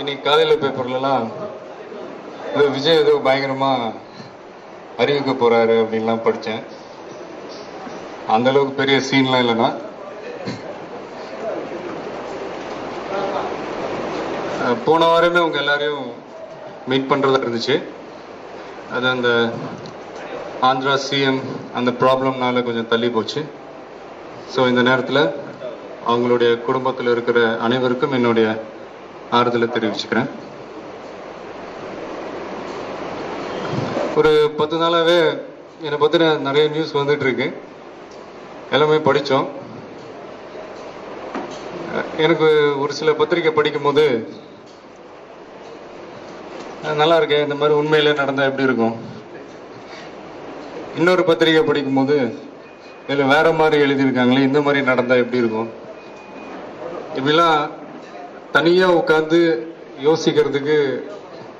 இன்னைக்கு காலையில பேப்பர்லலாம் ஏதோ விஜய் ஏதோ பயங்கரமா அறிவிக்க போறாரு அப்படின்லாம் படித்தேன் அந்த அளவுக்கு பெரிய சீன்லாம் இல்லைன்னா போன வாரமே உங்க எல்லாரையும் மீட் பண்றதா இருந்துச்சு. அது அந்த ஆந்திரா சிஎம் அந்த ப்ராப்ளம்னால கொஞ்சம் தள்ளி போச்சு. ஸோ இந்த நேரத்தில் அவங்களுடைய குடும்பத்தில் இருக்கிற அனைவருக்கும் என்னுடைய ஆறுதலை தெரிவிச்சுக்கிறேன். ஒரு பத்து நாளாவே என்னை பற்றின நிறைய நியூஸ் வந்துட்டு இருக்கு எல்லாமே படித்தோம். எனக்கு ஒரு சில பத்திரிக்கை படிக்கும்போது நல்லா இருக்கு இந்த மாதிரி உண்மையில நடந்தா எப்படி இருக்கும்? இன்னொரு பத்திரிக்கை படிக்கும்போது இதில் வேற மாதிரி எழுதியிருக்காங்களே இந்த மாதிரி நடந்தா எப்படி இருக்கும்? இப்படிலாம் தனியா உட்காந்து யோசிக்கிறதுக்கு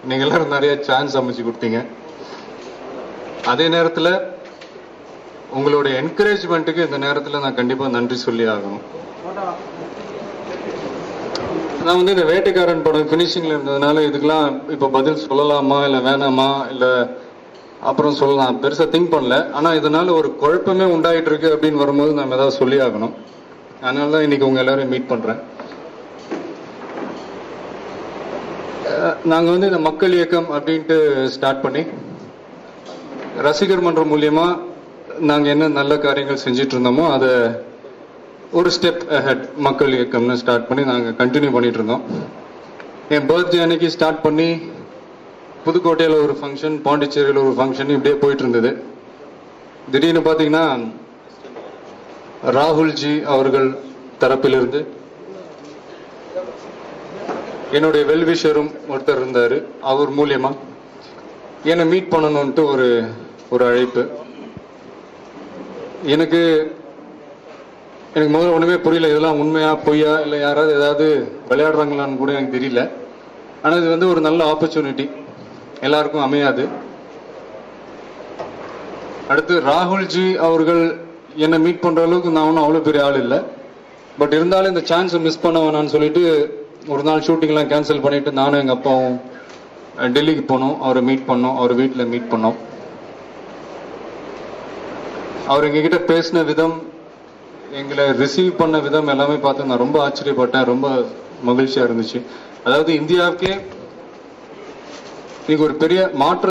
நீங்க எல்லாரும் நிறைய சான்ஸ் அமைச்சு கொடுத்தீங்க. அதே நேரத்தில் உங்களுடைய என்கரேஜ்மெண்ட்டுக்கு இந்த நேரத்தில் நான் கண்டிப்பாக நன்றி சொல்லி ஆகணும். நான் வந்து இந்த வேட்டைக்காரன் படம் ஃபினிஷிங்கில் இருந்ததுனால இதுக்கெல்லாம் இப்போ பதில் சொல்லலாமா இல்லை வேணாமா இல்லை அப்புறம் சொல்லலாம். பெருசாக திங்க் பண்ணல. ஆனால் இதனால ஒரு குழப்பமே உண்டாயிட்டு இருக்கு அப்படின்னு வரும்போது நம்ம ஏதாவது சொல்லி ஆகணும். அதனால தான் இன்னைக்கு உங்க எல்லாரையும் மீட் பண்றேன். நாங்கள் வந்து இந்த மக்கள் இயக்கம் அப்படின்ட்டு ஸ்டார்ட் பண்ணி ரசிகர் மன்றம் மூலியமாக நாங்கள் என்ன நல்ல காரியங்கள் செஞ்சிட்டு இருந்தோமோ அதை ஒரு ஸ்டெப் ஹெட் மக்கள் இயக்கம்னு ஸ்டார்ட் பண்ணி நாங்கள் கண்டினியூ பண்ணிட்டு இருந்தோம் என் பர்த்டே அன்னைக்கு ஸ்டார்ட் பண்ணி புதுக்கோட்டையில் ஒரு ஃபங்க்ஷன் பாண்டிச்சேரியில் ஒரு ஃபங்க்ஷன் இப்படியே போயிட்டு இருந்தது திடீர்னு பார்த்தீங்கன்னா ராகுல்ஜி அவர்கள் தரப்பிலிருந்து என்னுடைய வெல்விஷரும் ஒருத்தர் இருந்தார். அவர் மூலியமா என்னை மீட் பண்ணணும்ட்டு ஒரு ஒரு அழைப்பு. எனக்கு எனக்கு முதல்ல ஒன்றுமே புரியல. இதெல்லாம் உண்மையா பொய்யா இல்லை யாராவது ஏதாவது விளையாடுறாங்களான்னு கூட எனக்கு தெரியல. ஆனால் இது வந்து ஒரு நல்ல ஆப்பர்ச்சுனிட்டி எல்லாருக்கும் அமையாது. அடுத்து ராகுல்ஜி அவர்கள் என்னை மீட் பண்ணுற அளவுக்கு நான் ஒன்றும் அவ்வளோ பெரிய ஆள் இல்லை. பட் இருந்தாலும் இந்த சான்ஸை மிஸ் பண்ண வேணான்னு சொல்லிட்டு ஒரு நாள் ஷூட்டிங்லாம் கேன்சல் பண்ணிட்டு நானும் எங்கள் அப்பாவும் டெல்லிக்கு போனோம். அவரை மீட் பண்ணோம். அவர் வீட்டில் மீட் பண்ணோம். அவர் எங்ககிட்ட பேசின விதம் எங்களை ரிசீவ் பண்ண விதம் எல்லாமே பார்த்து நான் ரொம்ப ஆச்சரியப்பட்டேன். ரொம்ப மகிழ்ச்சியா இருந்துச்சு. அதாவது இந்தியாவுக்கே இன்னைக்கு ஒரு பெரிய மாற்றம்